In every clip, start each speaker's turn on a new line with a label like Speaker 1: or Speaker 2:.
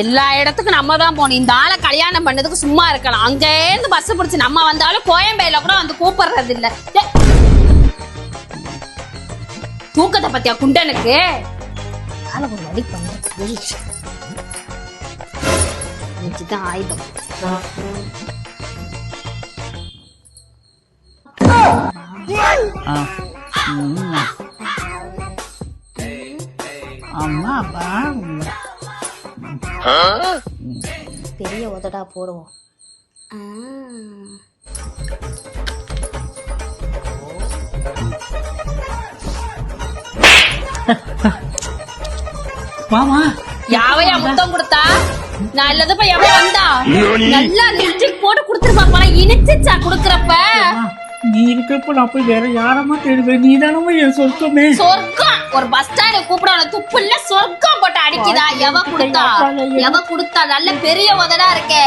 Speaker 1: எல்லா இடத்துக்கும் நம்ம தான் போகணும். இந்த ஆளை கல்யாணம் பண்ணதுக்கு சும்மா இருக்கலாம். அங்கேருந்து பஸ் பிடிச்சு நம்ம வந்தாலும் கோயம்பேல கூட வந்து கூப்பிடுறது இல்ல தூக்கத்தை பத்தியா குண்டனுக்கு? ஒரு வழி ஆயுதம்.
Speaker 2: அம்மா அப்பா
Speaker 1: பெரிய உதடா போடுவோம். ஆ.
Speaker 2: மாமா
Speaker 1: யாவையா முத்தம் கொடுத்தா? நான் இல்லது போய் எவன் வந்தா நல்லா லிப்ஸ்டிக் போட்டு கொடுத்துருப்பாப்பா. குடுக்கறப்ப
Speaker 2: நீ இருக்கப்ப நான் போய் வேற யாரமா தேடுவேன்? நீ தானமா என் சொர்க்கமே.
Speaker 1: சொர்க்கம்! ஒரு பஸ் ஸ்டாண்ட் கூப்பிட துப்பு இல்ல சொர்க்கம் போட்டு அடிக்குதா? எவ கொடுத்தா? எவ கொடுத்தா? நல்ல பெரிய உதடா இருக்கே.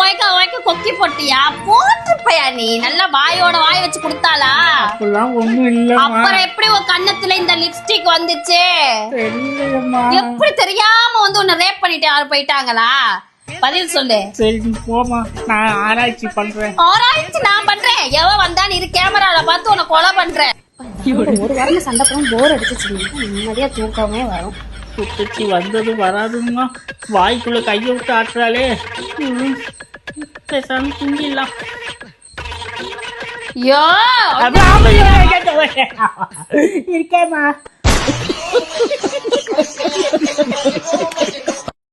Speaker 1: வாய்க்கா வாய்க்க கொக்கி போட்டியா? போட்டுப்பையா நீ? நல்லா வாயோட வாய் வச்சு கொடுத்தாளா?
Speaker 2: அப்பெல்லாம் ஒண்ணும் இல்லம்மா.
Speaker 1: அப்புறம் எப்படி உன் கண்ணத்துல இந்த லிப்ஸ்டிக் வந்துச்சு? எப்படி தெரியாம வந்து உன்னை ரேப் பண்ணிட்டு யாரும் போயிட்டாங்களா? பதில் சொல்லு.
Speaker 2: சரி நீ போமா நான் ஆராய்ச்சி பண்றேன்.
Speaker 1: ஆராய்ச்சி நான் பண்றேன். எவன் வந்தான் இரு கேமரால பார்த்து உன்னை கொலை பண்றேன். ஒரு வாரம் சண்டை போடும் போர் அடிச்சு நிம்மதியா தூக்கமே வரும்.
Speaker 2: குத்துச்சி வந்தது வராதுமா வாய்க்குள்ள கையை விட்டு ஆட்டுறாளே. பேசாம தூங்கிடலாம்.
Speaker 1: யோ
Speaker 2: இருக்கேம்மா.